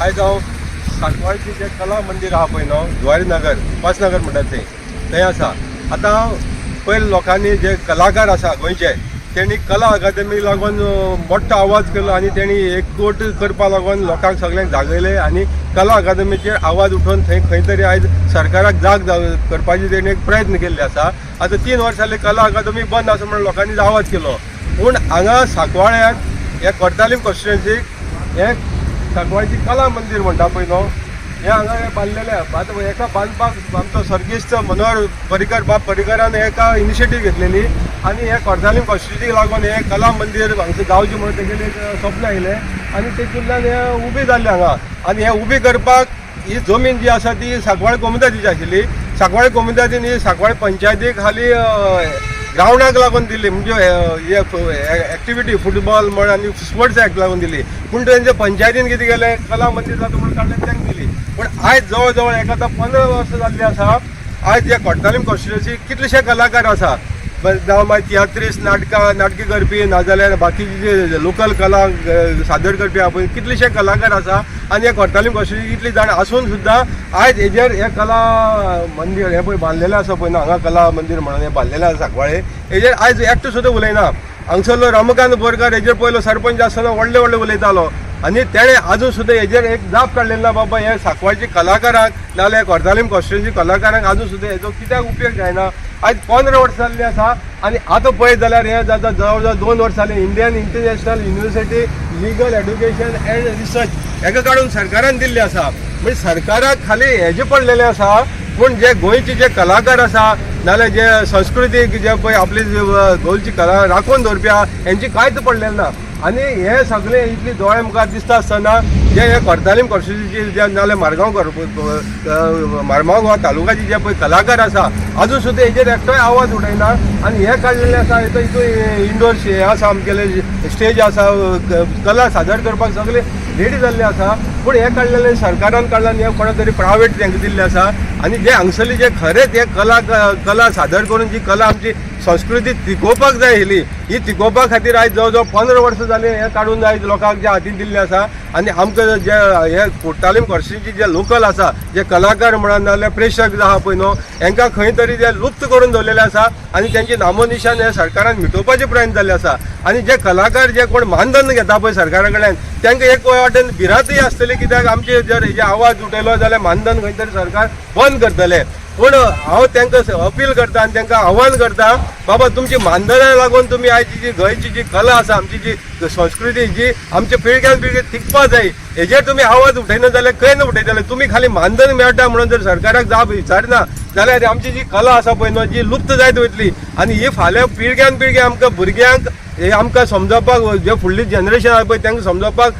आयज हांव सांकवाळचें जें कला मंदीर आहा पळय न्हू जुवारी नगर उपासनगर म्हणटा थंय थंय आसा. आतां पयलीं लोकांनी जे कलाकार आसा गोंयचे तेणी कला अकादमीक लागून मोठो आवाज केलो आनी तेणी एकवट करपा लागून लोकांक सगळ्यांक जागयले आनी कला अकादमीचेर आवाज उठोवन थंय खंय तरी आयज सरकाराक जाग जाग- करपाची तेणी एक प्रयत्न केल्ले आसा. आतां तीन वर्सां जाली कला अकादमी बंद आसा म्हणून लोकांनी आवाज केलो. पूण हांगा सांकवाळ्यात हे कोर्तालीम कॉन्स्टिट्युएन्सीक हे सांकवाळची कला मंदीर म्हणटा पळय न्हू हे हांगा हे बांदलेले आतां हेका बांदपाक आमचो सर्गेस्त मनोहर पर्रीकर बाब पर्रीकरान एका इनिशिएटीव घेतलेली. आनी हे कोर्तालीम कॉन्स्टिट्युएन्सीक लागून हे कला मंदीर हांगसर गांवचे म्हणून तेगेले एक स्वप्न आयलें आनी तेतूंतल्यान हे उबी जाल्ले हांगा आनी हे उबी करपाक ही जमीन जी आसा ती साकवाळ कोमुदाची आशिल्ली. सांकवाळ कोमुदातीन ही सांकवाळ पंचायतीक हाली ग्रावंडाक लागून दिली म्हणजे हे एक्टिविटी फुटबॉल म्हण आनी स्पोर्ट्साक लागून दिली. पूण तेंचे पंचायतीन कितें केलें कला मंदिर जाता म्हणून काडलें तांकां दिली. पूण आयज जवळ जवळ एका आतां पंदरा वर्सां जाल्लीं आसा आयज ह्या कोट्टालीम कॉन्स्टिट्युएन्सी कितलेशे कलाकार आसात जावं मागीर तियात्रीस नाटकां नाटकी करपी नाजाल्यार बाकीचे लोकल कला सादर करपी आहा पळय कितलेशे कलाकार आसा आनी हे कोर्तालीम कॉन्स्टिट्युएन्सी इतली जाण आसून सुद्दां आयज हेजेर हे कला मंदीर हें पळय बांदलेलें आसा पळय ना हांगा कला मंदीर म्हणून हें बांदलेलें आसा सांकवाळे हेजेर आयज एकटो सुद्दां उलयना. हांगसरलो रमकांत बोरकार हेजेर पयलो सरपंच आसतना व्हडले व्हडले उलयतालो. आनी तेणे आजून सुद्दां हेजेर एक जाप काडलेलो ना बाबा हे सांकवाळची कलाकारांक नाल्यार कोर्तालीम कॉन्स्टिट्युएन्सी कलाकारांक आजून सुद्दां हेजो कित्याक उपयोग जायना? आयज पंदरा वर्सां जाल्लीं आसा आनी आतां पळयत जाल्यार हे जाता जवळ जवळ दोन वर्सां जालीं Indian international university legal education and research हेका काडून सरकारान दिल्ली आसा म्हणजे सरकाराक खाली हेजे पडलेले आसा पूण जे गोंयचे जे कलाकार आसा नाल्या जे संस्कृतीक जे पळय आपली गोंयची कला राखून दवरप्या आहा हेंची कांयच पडलेलें ना. आनी हे सगळे इतली दोळे मुखार दिसता आसतना जे हे कोर्तालीम कॉन्स्टिट्युएन्सी जे नाल्यार मारगांव मारगांव गांव तालुकाचे जे पळय कलाकार आसा आजून सुद्दां हेजेर एकटोय आवाज उडयना. आनी हे काडलेले आसा हितून हितून इंडोर हे आसा आमगेले स्टेज आसा कला सादर करपाक सगळे रेडी जाल्ले आसा पूण हे काडलेले सरकारान काडला आनी हे कोणा तरी प्रायवेट तांकां दिल्ले आसा आनी जे हांगसरली जे खरेंच हे कला कला सादर करून जी कला आमची संस्कृती तिगोवपाक जाय आशिल्ली ही तिगोवपा खातीर आयज जवळ जवळ पंदरा वर्सां जाली हे काडून आयज लोकांक जे हातीन दिल्ले आसा आनी आमकां जे हे कोट्टालीम कॉन्स्टिट्युएन्सी जे लोकल आसा जे कलाकार म्हणून नाजाल्यार प्रेक्षक जे आहा पळय न्हू हांकां खंय तरी जे लुप्त करून दवरलेले आसा आनी तेंची नामोनिशान हे सरकारान मिटोवपाचे प्रयत्न जाल्ले आसा आनी जे कलाकार जे कोण मानधन घेता पळय सरकारा कडल्यान तांकां एक वाटेन भिरांतय आसतली कित्याक आमचे जर हेजे आवाज उठयलो जाल्यार मानधन खंय तरी सरकार बंद करतले. पूण हांव तांकां अपील करता आनी तांकां आव्हान करता बाबा तुमची मानधना लागून तुमी आयची जी गोंयची जी कला आसा आमची जी संस्कृती जी आमच्या पिळग्यान पिळगे तिगपा जाय हेजेर तुमी आवाज उठयना जाल्यार खंय न उठयतले तुमी खाली मानधन मेळटा म्हणून जर सरकाराक जाप विचारना जाल्यार आमची जी कला आसा पळय न्हू जी लुप्त जायत वयतली आनी ही फाल्यां पिळग्यान पिळगे आमकां भुरग्यांक हे आमकां समजोवपाक जे फुडली जनरेशन आसा पळय तांकां समजोवपाक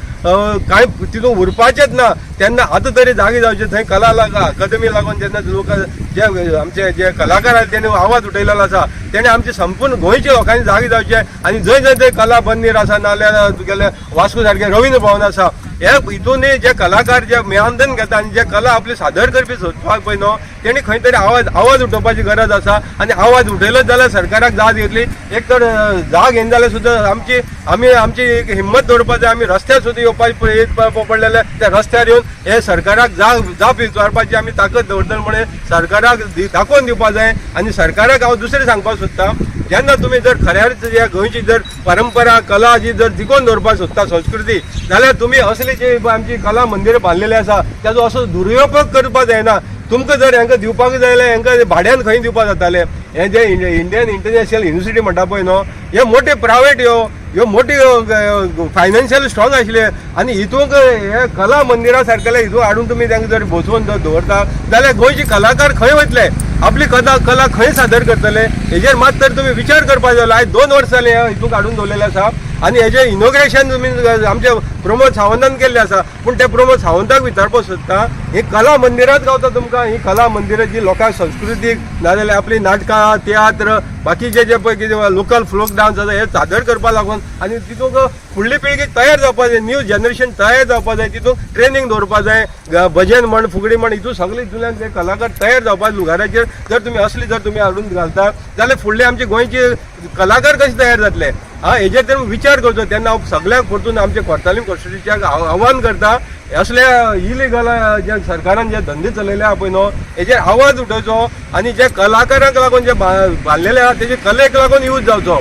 कांय तितून उरपाचेंच ना. तेन्ना आतां तरी जागे जावचे थंय कला लागा अकादमी लागून जेन्ना लोक जे आमचे जे कलाकार आसा त्यांनी आवाज उठयलेलो आसा त्यांनी आमचे संपूर्ण गोंयच्या लोकांनी जागे जावचे आनी जंय जंय थंय कला बंदीर आसा नाल्यार तुगेले वास्को सारखे रवींद्र भवन आसा हे हितूनय जे कलाकार जे मेहांदन घेता आनी जे कला आपली सादर करपी सोदपाक पळय न्हू तेणी खंय तरी आवाज आवाज उठोवपाची गरज आसा आनी आवाज उठयलो जाल्यार सरकाराक जाग येतली. एक तर जाग येना जाल्यार सुद्दां आमची आमी आमची एक हिम्मत दवरपाक जाय. आमी रस्त्यार सुद्दां येवपाची पळय प- पडलेले त्या रस्त्यार येवन हे सरकाराक जाग जाप विचारपाची आमी ताकद दवरतले म्हणे सरकाराक दि- दाखोवन दिवपाक जाय आनी सरकाराक हांव दुसरें सांगपाक सोदतां जेन्ना तुमी जर खऱ्याच ह्या गोंयची जर परंपरा कला जी जर तिगोवन दवरपाक सोदता संस्कृती जाल्यार तुमी असली जी आमची कला मंदिरां बांदलेली आसा ताजो असो दुरुपयोग करपाक जायना. तुमकां जर हांकां दिवपाक जाय जाल्यार हांकां भाड्यान खंय दिवपाक जातालें? हें जें इंडियन इंटरनॅशनल युनिवर्सिटी म्हणटा पळय न्हू हे मोठे प्रायवेट ह्यो ह्यो मोठी फायनान्शियल स्ट्रॉंग आशिल्ले आनी हितूंक हे कला मंदिरा सारकेले हितून हाडून तुमी तांकां जर बसोवन जर दवरता जाल्यार गोंयचे कलाकार खंय वयतले आपली कला कला खंय सादर करतले? हेजेर मात तर तुमी विचार करपाक जाय आयज दोन वर्सां जाले हितूंक हाडून दवरलेले आसा आनी हेजे इनोग्रेशन तुमी आमचे प्रमोद सावंतान केल्ले आसा पूण ते प्रमोद सावंताक विचारपाक सोदता ही कला मंदिरांत गावता तुमकां ही कला मंदिरां जी लोकांक संस्कृतीक नाजाल्यार आपली नाटकां तियात्र बाकीचे जे पळय कितें लोकल फ्लोक डान्स आसा हे सादर करपा लागून आनी तितूंक फुडली पिळगी तयार जावपाक जाय न्यू जनरेशन तयार जावपा जाय तितूंक ट्रेनींग दवरपा जाय भजन म्हण फुगडी म्हण हितून सगळे हितूंतल्यान ते कलाकार तयार जावपा लुगाराचेर जर तुमी असली जर तुमी हाडून घालता जाल्यार फुडले आमचे गोंयचे कलाकार कशे तयार जातले? हा हेजेर तर विचार करचो तेन्ना हांव सगळ्यांक परतून आमच्या कोर्तालीम कॉन्स्टिट्युशनच्याक आव्हान करता असल्या इलिगल जे सरकारान जे धंदे चलयले आहा पळय न्हू हेजेर आवाज उठोवचो आनी जे कलाकारांक लागून जे बा- बांदलेले आहा तेजे कलेक लागून यूज जावचो.